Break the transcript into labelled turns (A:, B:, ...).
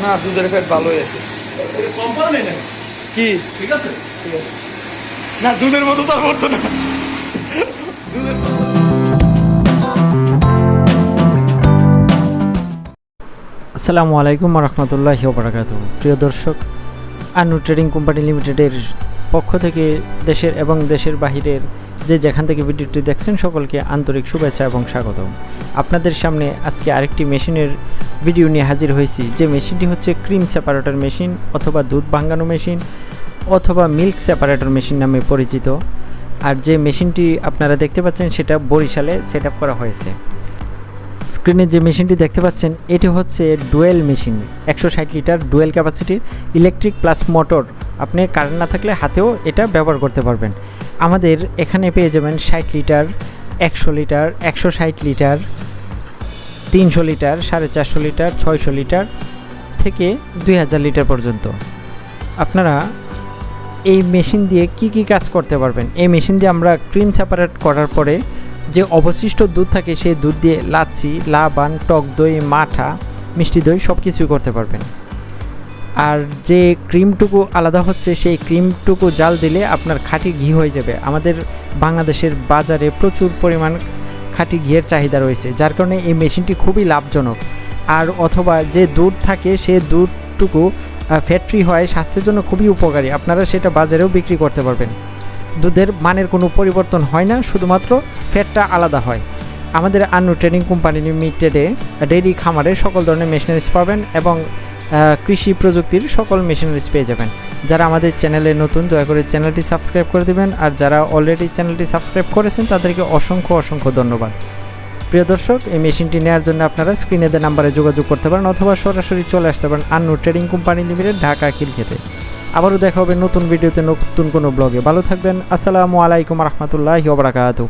A: না দুধের ফ্যাট ভালোই আছে। কি?
B: ঠিক আছে।
A: ঠিক আছে। না দুধের মতো তার পড়তো না। দুধের
C: আসসালামু আলাইকুম রহমতুল্লাহ বারাকাত প্রিয় দর্শক আনু ট্রেডিং কোম্পানি লিমিটেডের পক্ষ থেকে দেশের এবং দেশের বাহিরের যে যেখান থেকে ভিডিওটি দেখছেন, সকলকে আন্তরিক শুভেচ্ছা এবং স্বাগত আপনাদের সামনে আজকে আরেকটি মেশিনের ভিডিও নিয়ে হাজির হয়েছি। যে মেশিনটি হচ্ছে ক্রিম সেপারেটর মেশিন অথবা দুধ ভাঙানো মেশিন অথবা মিল্ক সেপারেটর মেশিন নামে পরিচিত। আর যে মেশিনটি আপনারা দেখতে পাচ্ছেন, সেটা বরিশালে সেট করা হয়েছে। স্ক্রিনে যে মেশিনটি দেখতে পাচ্ছেন, এটি হচ্ছে ডুয়েল মেশিন। একশো ষাট লিটার ডুয়েল ক্যাপাসিটির ইলেকট্রিক প্লাস মোটর আপনি কারেন্ট না থাকলে হাতেও এটা ব্যবহার করতে পারবেন। আমাদের এখানে পেয়ে যাবেন ষাট লিটার, একশো লিটার, একশো ষাট লিটার, তিনশো লিটার, সাড়ে চারশো লিটার, ছয়শো লিটার থেকে দুই হাজার লিটার পর্যন্ত। আপনারা এই মেশিন দিয়ে কি কি কাজ করতে পারবেন? এই মেশিন দিয়ে আমরা ক্রিম সেপারেট করার পরে যে অবশিষ্ট দুধ থাকে সেই দুধ দিয়ে লাচ্ছি, লাবান, টক দই, মাঠা, মিষ্টি দই সব কিছুই করতে পারবেন। আর যে ক্রিমটুকু আলাদা হচ্ছে, সেই ক্রিমটুকু জাল দিলে আপনার খাঁটি ঘি হয়ে যাবে। আমাদের বাংলাদেশের বাজারে প্রচুর পরিমাণ খাঁটি ঘিয়ের চাহিদা রয়েছে, যার কারণে এই মেশিনটি খুবই লাভজনক। আর অথবা যে দুধ থাকে, সে দুধটুকু ফ্যাট ফ্রি হয়, স্বাস্থ্যের জন্য খুবই উপকারী। আপনারা সেটা বাজারেও বিক্রি করতে পারবেন। দুধের মানের কোনো পরিবর্তন হয় না, শুধুমাত্র ফ্যাটটা আলাদা হয়। আমাদের আন্নু ট্রেনিং কোম্পানি লিমিটেডে ডেইরি খামারে সকল ধরনের মেশিনারিজ পাবেন এবং কৃষি প্রযুক্তির সকল মেশিনারিজ পেয়ে যাবেন। যারা আমাদের চ্যানেলে নতুন, দয়া করে চ্যানেলটি সাবস্ক্রাইব করে দেবেন। আর যারা অলরেডি চ্যানেলটি সাবস্ক্রাইব করেছেন, তাদেরকে অসংখ্য অসংখ্য ধন্যবাদ। প্রিয় দর্শক, এই মেশিনটি নেওয়ার জন্য আপনারা স্ক্রিনে দেওয়া নাম্বারে যোগাযোগ করতে পারেন, অথবা সরাসরি চলে আসতে পারেন Annu trading company limited Dhaka খিলক্ষেতে আবারও দেখা হবে নতুন ভিডিওতে নতুন কোনো ব্লগে ভালো থাকবেন। আসসালামু আলাইকুম রহমতুল্লাহ বারাকাতু